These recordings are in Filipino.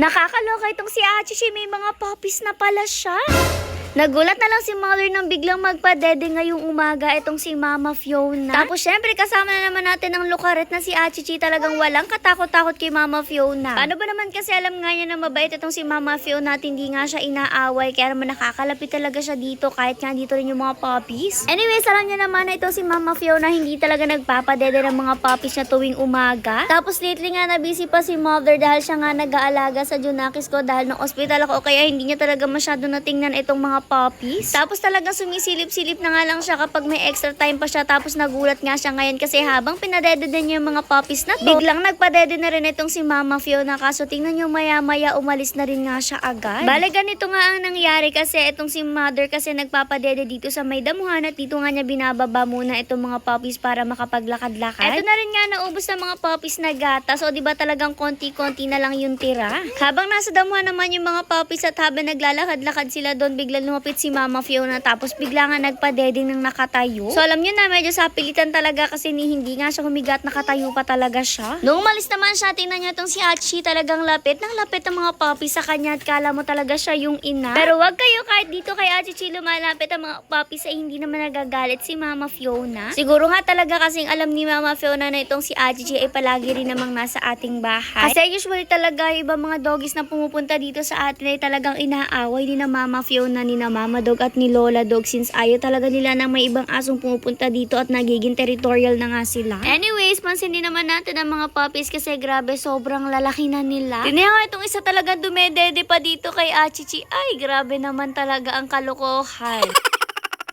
Nakakaloka itong si Achichi, may mga puppies na pala siya. Nagulat na lang si mother nang biglang magpadede ngayong umaga itong si Mama Fiona. Tapos syempre kasama na naman natin ang lukaret na si Achichi talagang walang katakot-takot kay Mama Fiona. Paano ba naman kasi alam nga niya na mabait itong si Mama Fiona at hindi nga siya inaaway kaya naman nakakalapit talaga siya dito kahit nga dito rin yung mga puppies. Anyways, alam niya naman na ito si Mama Fiona hindi talaga nagpapadede ng mga puppies niya tuwing umaga. Tapos lately nga na busy pa si mother dahil siya nga nag-aalaga sa Junakis ko dahil ng ospital ako kaya hindi niya talaga masyado natingnan itong mga puppies. Tapos talagang sumisilip-silip na nga lang siya kapag may extra time pa siya tapos nagulat nga siya ngayon kasi habang pinadede din niya yung mga puppies na to, biglang nagpadede na rin itong si Mama Fiona kaso tingnan niyo maya-maya umalis na rin nga siya agad. Bale ganito nga ang nangyari kasi itong si mother kasi nagpapadede dito sa may damuhan at dito nga niya binababa muna itong mga puppies para makapaglakad-lakad. Ito na rin nga naubos na mga puppies na gatas o di ba talagang konti-konti na lang yung tira. Habang nasa damuhan naman yung mga puppies at habang naglalakad-lakad sila doon biglang lumapit si Mama Fiona tapos bigla nga nagpadeding ng nakatayo. So alam niyo na medyo sapilitan talaga kasi ni hindi nga siya humigat nakatayo pa talaga siya. Nung umalis naman siya tingnan niyo tong si Achi talagang lapit ng lapit ang mga puppies sa kanya at kala mo talaga siya yung ina. Pero wag kayo kahit dito kay Achi lumalapit ang mga puppies ay hindi naman nagagalit si Mama Fiona. Siguro nga talaga kasing alam ni Mama Fiona na itong si Achi ay palagi rin namang nasa ating bahay. Kasi usually talaga ibang mga doggies na pumupunta dito sa atin ay talagang inaaway ni na Mama Fiona, ni na Mama Dog at ni Lola Dog since ayaw talaga nila na may ibang asong pumupunta dito at nagiging territorial na nga sila. Anyways, pansin din naman natin ang mga puppies kasi grabe sobrang lalaki na nila. Tingnan nga itong isa talaga dumedede pa dito kay Achichi. Ay, grabe naman talaga ang kalokohan.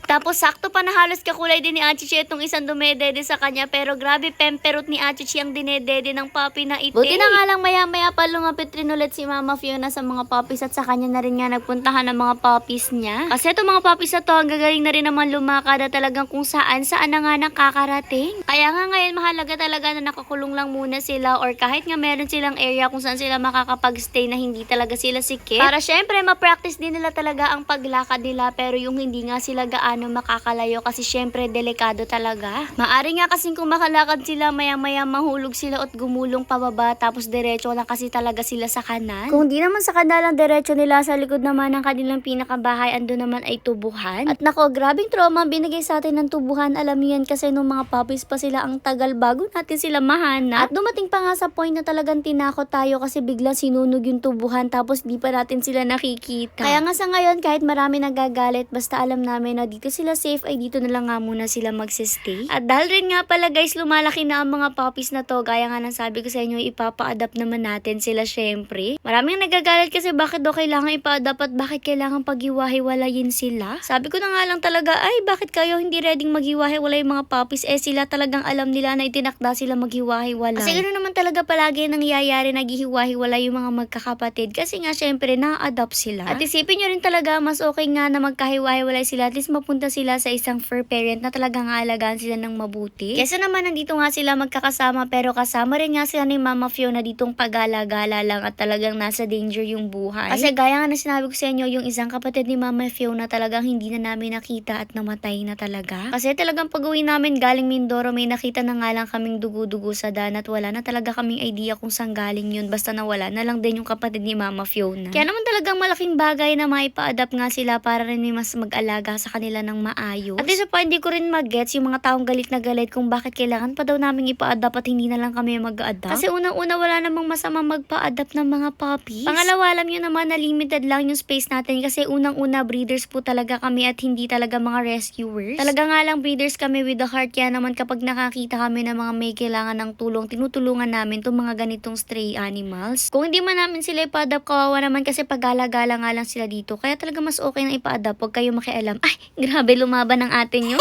Tapos sakto pa na halos kakulay din ni Achichi itong isang dumedede sa kanya pero grabe pemperot ni Achichi ang dinedede ng puppy na ito. Buti na nga lang maya maya pa lumapit rin ulit si Mama Fiona sa mga puppies at sa kanya na rin nga nagpuntahan ng mga puppies niya. Kasi itong mga puppies na to ang gagaling na rin naman lumakad at talagang kung saan saan na nga nakakarating. Kaya nga ngayon mahalaga talaga na nakakulong lang muna sila or kahit nga meron silang area kung saan sila makakapag-stay na hindi talaga sila sikip. Para syempre ma-practice din nila talaga ang paglakad nila pero yung hindi nga sila gaano makakalayo kasi syempre delikado talaga. Maari nga kasing kung makalakad sila maya-maya mahulog sila at gumulong pababa tapos diretso lang kasi talaga sila sa kanan. Kung di naman sa kanalang diretso nila sa likod naman ng kanilang pinakabahay ando naman ay tubuhan. At nako, grabing trauma binigay sa atin ng tubuhan. Alam niyo yan kasi nung mga puppies pa sila ang tagal bago natin sila mahanap. At dumating pa nga sa point na talagang tinakot tayo kasi bigla sinunog yung tubuhan tapos di pa natin sila nakikita. Kaya nga sa ngayon kahit marami nagagalit basta alam namin na dito sila safe ay dito na lang nga muna sila magsistay. At dahil rin nga pala guys lumalaki na ang mga puppies na to gaya nga ng sabi ko sa inyo ipapa-adapt naman natin sila syempre. Maraming nagagalit kasi bakit daw kailangan ipa-adapt at bakit kailangan paghiwa-hiwalayin sila. Sabi ko na nga lang talaga ay bakit kayo hindi reading maghiwa-hiwalay mga puppies eh sila talagang alam nila na itinakda sila maghiwa-hiwalay. Kasi ganoon naman talaga palagi nangyayari naghihiwa-hiwalay yung mga magkakapatid kasi nga syempre na-adopt sila. At isipin nyo rin talaga mas okay nga na magkahiwa-hiwalay sila at least mapunta sila sa isang fur parent na talagang aalagaan sila ng mabuti. Kesa naman nandito nga sila magkakasama pero kasama rin nga sila ni Mama Fiona ditong pagala-gala lang at talagang nasa danger yung buhay. Kasi gaya nga na sinabi ko sa inyo, yung isang kapatid ni Mama Fiona talagang hindi na namin nakita at namatay na talaga. Kasi talagang pag-uwi namin galing Mindoro may nakita na nga lang kaming dugo-dugo sa daan at wala na talaga kaming idea kung saan galing yun basta nawala na lang din yung kapatid ni Mama Fiona. Kaya naman talagang malaking bagay na maipa-adapt nga sila para rin may mas mag-alaga sa kanila ng maayos. At isa pa, hindi ko rin mag-gets yung mga taong galit na galit kung bakit kailangan pa daw namin ipa-adapt at hindi na lang kami mag-adapt. Kasi unang-una wala namang masama magpa-adapt ng mga puppies. Pangalawa, alam nyo naman na limited lang yung space natin kasi unang-una breeders po talaga kami at hindi talaga mga rescuers. Talaga nga lang breeders kami with the heart kaya naman kapag nakakita kami ng mga may kailangan ng tulong, tinutulungan namin itong mga ganitong stray animals. Kung hindi man namin sila ipa-adapt, kawawa naman kasi pagala-gala nga lang sila dito. Kaya talaga mas okay na ipa-adapt, huwag kayo makialam. Ay, grabe lumaban ang atin nyo.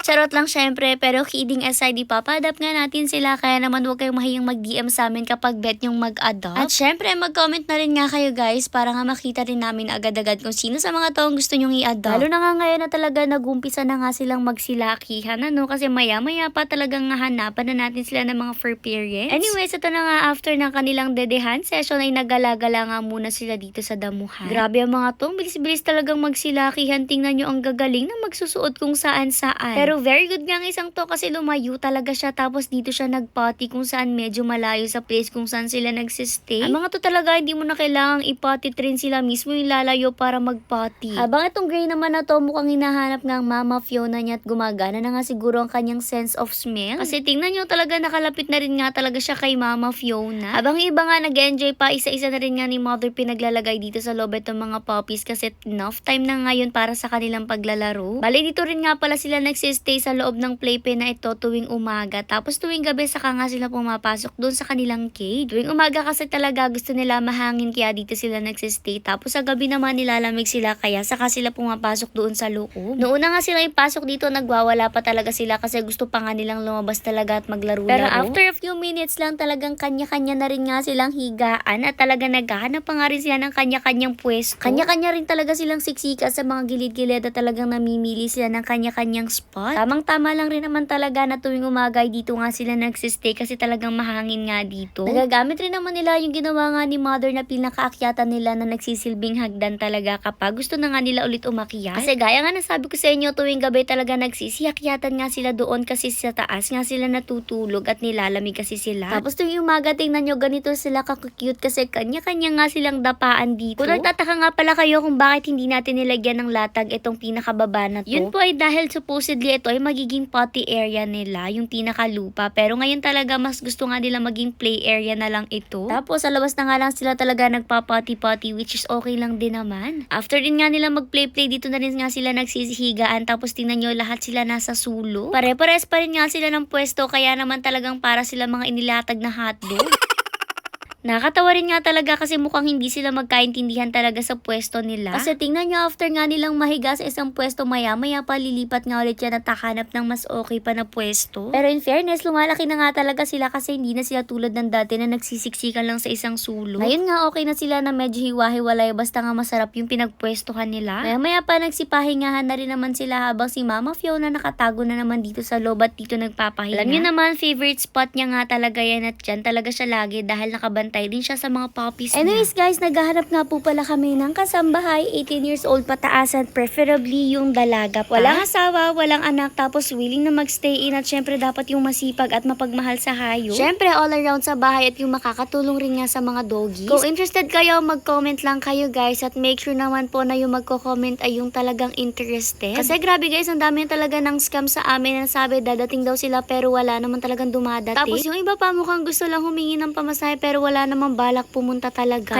Charot lang syempre, pero kidding aside, ipapadap nga natin sila. Kaya naman huwag kayong mahiyang mag-DM sa amin kapag bet nyong mag-adopt. At syempre, mag-comment na rin nga kayo guys para nga makita rin namin agad-agad kung sino sa mga taong gusto nyong i-adopt. Lalo na nga ngayon na talaga nagumpisa na nga silang magsilakihan, ano? Kasi maya-maya pa talagang hanapan na natin sila ng mga fur parents. Anyways, ito na nga after ng kanilang dedehan session ay nagala-gala nga muna sila dito sa damuhan. Grabe ang mga to, bilis-bilis talagang magsilakihan. Tingnan nyo ang gagaling na magsusuot kung saan-saan. Pero Pero very good nga ang isang to kasi lumayo talaga siya tapos dito siya nagpati kung saan medyo malayo sa place kung saan sila nagsistay. Ang mga to talaga hindi mo na kailangang ipati train sila mismo yung lalayo para magpati. Habang itong gray naman na to mukhang hinahanap nga ang mama Fiona niya at gumagana na nga siguro ang kanyang sense of smell. Kasi tingnan nyo talaga nakalapit na rin nga talaga siya kay mama Fiona. Habang iba nga nag-enjoy pa, isa-isa na rin nga ni mother pinaglalagay dito sa loob itong mga puppies kasi enough time na ngayon para sa kanilang paglalaro. Bali dito rin nga pala sila nagsistay sa loob ng playpen na ito tuwing umaga. Tapos tuwing gabi saka nga sila pumapasok doon sa kanilang cage. Tuwing umaga kasi talaga gusto nila mahangin kaya dito sila nagsistay. Tapos sa gabi naman nilalamig sila kaya saka sila pumapasok doon sa loob. Noon na nga sila ipasok dito nagwawala pa talaga sila kasi gusto pa nga nilang lumabas talaga at maglaro Pero after a few minutes lang talagang kanya-kanya na rin nga silang higaan at talaga naghahanap pa nga rin sila ng kanya-kanyang pwesto. Kanya-kanya rin talaga silang siksika sa mga gilid-gilid at talagang namimili sila ng kanya-kanyang spot. Tamang-tama lang rin naman talaga na tuwing umaga ay dito nga sila nagsistay kasi talagang mahangin nga dito. Nagagamit rin naman nila yung ginawa nga ni mother na pinakaakyatan nila na nagsisilbing hagdan talaga kapag gusto na nga nila ulit umakyat. Kasi gaya nga nasabi ko sa inyo tuwing gabi talaga nagsisiyakyatan nga sila doon kasi sa taas nga sila natutulog at nilalamig kasi sila. Tapos tuwing umaga tingnan nyo ganito sila kakute kasi kanya-kanya nga silang dapaan dito. Kung nagtataka nga pala kayo kung bakit hindi natin nilagyan ng latag itong pinakababa na to. Yun po ay dahil supposedly ito ay magiging potty area nila, yung pinakalupa. Pero ngayon talaga mas gusto nga nila maging play area na lang ito. Tapos sa labas na nga lang sila talaga nagpa-potty-potty which is okay lang din naman. After din nga nila mag-play-play dito na rin nga sila nagsisihigaan tapos tingnan nyo lahat sila nasa sulo. Pare-pares pa rin nga sila ng pwesto kaya naman talagang para sila mga inilatag na hotdog. Nakakatawa rin nga talaga kasi mukhang hindi sila magkaintindihan talaga sa pwesto nila. Kasi tingnan nyo after nga nilang mahiga sa isang pwesto maya-maya pa lilipat nga ulit yan at hahanap ng mas okay pa na pwesto. Pero in fairness, lumalaki na nga talaga sila kasi hindi na sila tulad ng dati na nagsisiksikan lang sa isang sulo. Ngayon nga okay na sila na medyo hiwa-hiwalay basta nga masarap yung pinagpwestuhan nila. Maya-maya pa nagsipahingahan na rin naman sila habang si Mama Fiona nakatago na naman dito sa loob at dito nagpapahinga. Alam nyo naman, favorite spot niya nga talaga yan at dyan talaga siya lagi dahil nakabantay din siya sa mga puppies niya. Anyways guys, naghahanap nga po pala kami ng kasambahay, 18 years old pataasan, preferably yung dalaga pa. Walang asawa, walang anak, tapos willing na magstay in at syempre dapat yung masipag at mapagmahal sa hayo. Syempre all around sa bahay at yung makakatulong rin nga sa mga doggies. Kung interested kayo, mag-comment lang kayo guys at make sure naman po na yung magko-comment ay yung talagang interested. Kasi grabe guys, ang dami talaga ng scam sa amin na sabi dadating daw sila pero wala naman talagang dumadating. Tapos yung iba pa mukhang gusto lang humingi ng pamasahe pero wala namang balak pumunta talaga.